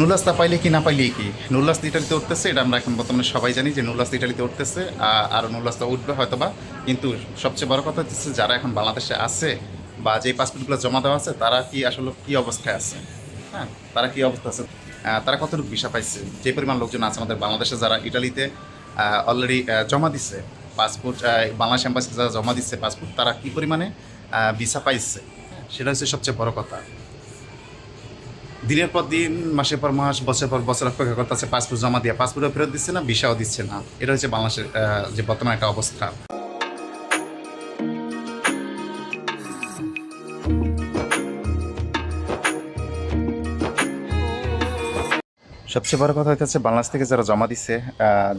নুলাস্তা পাইলে কি, না পাইলে কি? নুলাস্তা ইটালিতে উঠতেছে, এটা আমরা এখন বর্তমানে সবাই জানি যে নুলাস্তা ইটালিতে উঠতেছে আ- আরও নুলাস্তা উঠবে হয়তো বা কিন্তু সবচেয়ে বড় কথা হচ্ছে যারা এখন বাংলাদেশে আছে বা যে পাসপোর্টগুলো জমা দেওয়া আছে, তারা কি আসলে কি অবস্থায় আছে? হ্যাঁ তারা কি অবস্থা আছে? তারা কতটুকু ভিসা পাইছে? যে পরিমাণ লোকজন আছে আমাদের বাংলাদেশে যারা ইটালিতে অলরেডি জমা দিচ্ছে পাসপোর্ট বাংলাদেশ এম্বাসিতে যারা জমা দিচ্ছে পাসপোর্ট তারা কি পরিমাণে ভিসা পাইছে? সেটা হচ্ছে সবচেয়ে বড় কথা। দিনের পর দিন, মাসের পর মাস বছর পর বছর অপেক্ষা করতেছে, পাসপোর্ট জমা দিয়ে, পাসপোর্টও ফেরত দিচ্ছে না, ভিসাও দিচ্ছে না। এটা হচ্ছে বাংলাদেশের যে বর্তমান একটা অবস্থা। সবচেয়ে বড় কথা হচ্ছে বাংলাদেশ থেকে যারা জমা দিচ্ছে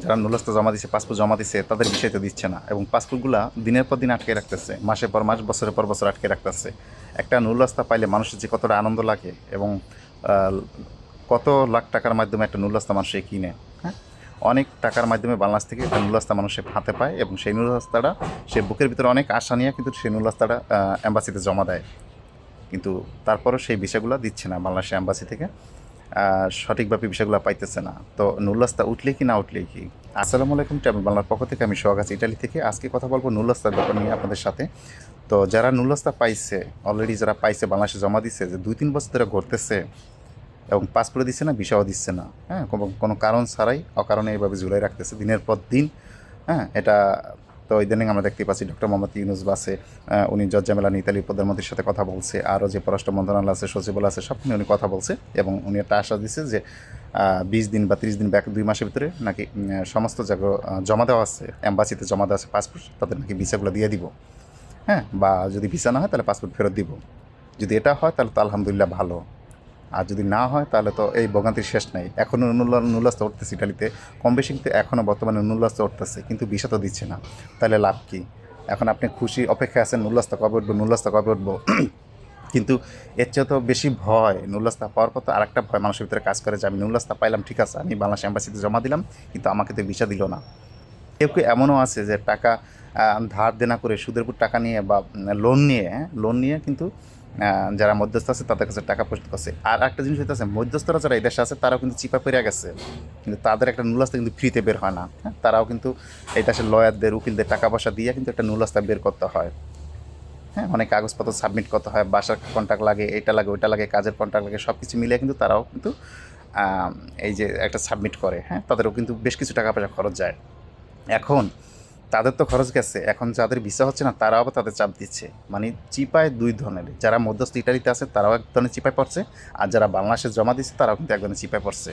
যারা নুলস্ত জমা দিচ্ছে পাসপোর্ট জমা দিচ্ছে তাদের বিষয়তে দিচ্ছে না। এবং পাসপোর্টগুলো দিনের পর দিন আটকে রাখতেছে, মাসের পর মাস, বছরের পর বছর আটকে রাখতেছে। একটা নুলস্তা পাইলে মানুষের যে কতটা আনন্দ লাগে এবং কত লাখ টাকার মাধ্যমে একটা নুলস্তা মানুষে কিনে হ্যাঁ? অনেক টাকার মাধ্যমে বাংলাদেশ থেকে একটা নুলস্তা মানুষের হাতে পায় এবং সেই নুলস্তাটা সে বুকের ভিতরে অনেক আশা নিয়ে কিন্তু সেই নুলস্তাটা অ্যাম্বাসিতে জমা দেয়। কিন্তু তারপরও সেই বিষয়গুলো দিচ্ছে না বাংলাদেশ অ্যাম্বাসি থেকে। সঠিকভাবে বিষয়গুলো পাইতেছে না। তো নুল্লাস্তা উঠলে কি না উঠলে কি? আসসালামু আলাইকুম ট্রাভেল বাংলার পক্ষ থেকে আমি সোহাগ আছি ইটালি থেকে। আজকে কথা বলব নুল্লাস্তার ব্যাপার নিয়ে আপনাদের সাথে। তো যারা নুল্লাস্তা পাইছে অলরেডি যারা পাইছে, বাংলাদেশে জমা দিচ্ছে যে দুই তিন বছর ধরে ঘুরতেছে এবং পাসপোর্ট দিচ্ছে না ভিসাও দিচ্ছে না হ্যাঁ কোনো কারণ ছাড়াই অকারণে এইভাবে ঝুলাই রাখতেছে দিনের পর দিন হ্যাঁ এটা তো ওই ইদানিং আমরা দেখতে পাচ্ছি ডক্টর মোহাম্মদ ইউনুস বাসে উনি জর্জামেলা ইতালির প্রধানমন্ত্রীর সাথে কথা বলছে, আরও যে পররাষ্ট্র মন্ত্রণালয় আছে, সচিবালয় আছে, সব উনি কথা বলছে এবং উনি একটা আশা দিচ্ছে যে বিশ দিন বা তিরিশ দিন ব্যাক দুই মাসের ভিতরে নাকি সমস্ত জায়গা জমা দেওয়া আছে অ্যাম্বাসিতে জমা দেওয়া আছে পাসপোর্ট, তাদের নাকি ভিসাগুলো দিয়ে দিব। হ্যাঁ বা যদি ভিসা না হয় তাহলে পাসপোর্ট ফেরত দিব। যদি এটা হয় তাহলে তো আলহামদুলিল্লাহ ভালো। আর যদি না হয়, তাহলে তো এই ভোগান্তির শেষ নাই। এখনও নুল্লাস্তা উঠতেছে ইটালিতে। কম বেশি কিন্তু এখনও বর্তমানে নুল্লাস্তা উঠতেছে, কিন্তু ভিসা তো দিচ্ছে না। তাহলে লাভ কি? এখন আপনি খুশি অপেক্ষায় আছেন নুল্লাস্তা কবে উঠবো নুল্লাস্তা কবে উঠবো? কিন্তু এর চেয়ে তো বেশি ভয় নুল্লাস্তা পাওয়ার পর তো আরেকটা ভয় মানুষের ভিতরে কাজ করে যে, আমি নুল্লাস্তা পাইলাম, ঠিক আছে, আমি বাংলাদেশ অ্যাম্বাসিতে জমা দিলাম, কিন্তু আমাকে তো ভিসা দিল না। কেউ কেউ এমনও আছে যে, টাকা ধার দেনা করে সুদের উপর টাকা নিয়ে বা লোন নিয়ে লোন নিয়ে কিন্তু যারা মধ্যস্থ আছে, তাদের কাছে টাকা পরিশোধ করছে আর একটা জিনিস হইতেছে, মধ্যস্থরা যারা এই দেশে আছে, তারাও কিন্তু চিপা পেরে গেছে। কিন্তু তাদের একটা নুলাস্তা কিন্তু ফ্রিতে বের হয় না হ্যাঁ? তারাও কিন্তু এই দেশের লয়ারদের, উকিলদের টাকা পয়সা দিয়ে কিন্তু একটা নুলাস্তা বের করতে হয়। হ্যাঁ অনেক কাগজপত্র সাবমিট করতে হয়, বাসার কন্ট্যাক্ট লাগে, এটা লাগে, ওইটা লাগে, কাজের কন্ট্যাক্ট লাগে সব কিছু মিলিয়ে কিন্তু তারাও কিন্তু এই যে একটা সাবমিট করে হ্যাঁ? তাদেরও কিন্তু বেশ কিছু টাকা পয়সা খরচ যায়। এখন তাদের তো খরচ গেছে। এখন যাদের ভিসা হচ্ছে না, তারাও আবার তাদের চাপ দিচ্ছে। মানে চিপায় দুই ধরনের। যারা মধ্যস্থ ইটালিতে আছে, তারাও এক ধরনের চিপায় পড়ছে। আর যারা বাংলাদেশে জমা দিচ্ছে তারাও কিন্তু এক ধরনের চিপায় পড়ছে।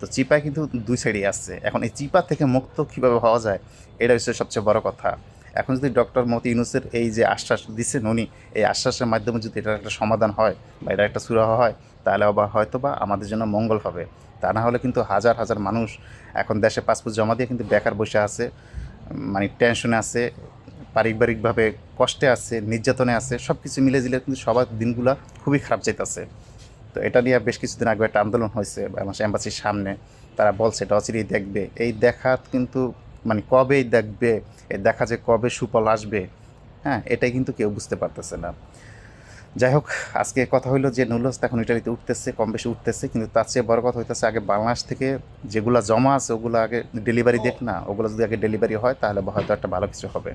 তো চিপায় কিন্তু দুই সাইডেই আসছে। এখন এই চিপা থেকে মুক্ত কীভাবে হওয়া যায়, এটা হচ্ছে সবচেয়ে বড় কথা। এখন যদি ডক্টর মতি ইউনুসের এই যে আশ্বাস দিচ্ছেন উনি, এই আশ্বাসের মাধ্যমে যদি এটার একটা সমাধান হয় বা এটা একটা সুরাহা হয়, তাহলে আবার হয়তো বা আমাদের জন্য মঙ্গল হবে। তা না হলে কিন্তু হাজার হাজার মানুষ এখন দেশে পাসপোর্ট জমা দিয়ে কিন্তু বেকার বসে আছে। মানে টেনশনে আছে, পারিবারিকভাবে কষ্টে আছে, নির্যাতনে আছে সব কিছু মিলে জিলে কিন্তু সবার দিনগুলো খুবই খারাপ যাইতেছে। তো এটা নিয়ে বেশ কিছুদিন আগে একটা আন্দোলন হয়েছে আমার এম্বাসির সামনে। তারা বলছে, এটা অচিরেই দেখবে। এই দেখা কিন্তু মানে কবেই দেখবে? এই দেখা যে কবে সুফল আসবে? হ্যাঁ এটাই কিন্তু কেউ বুঝতে পারতেছে না। যাই হোক আজকে কথা হলো যে নুলস এখন ইটালিতে উঠতেছে কম বেশি উঠতেছে কিন্তু তার চেয়ে বড় কথা হইতেছে আগে বাংলাদেশ থেকে যেগুলো জমা আছে ওগুলো আগে ডেলিভারি দেখ না ওগুলো যদি আগে ডেলিভারি হয় তাহলে হয়তো একটা ভালো কিছু হবে।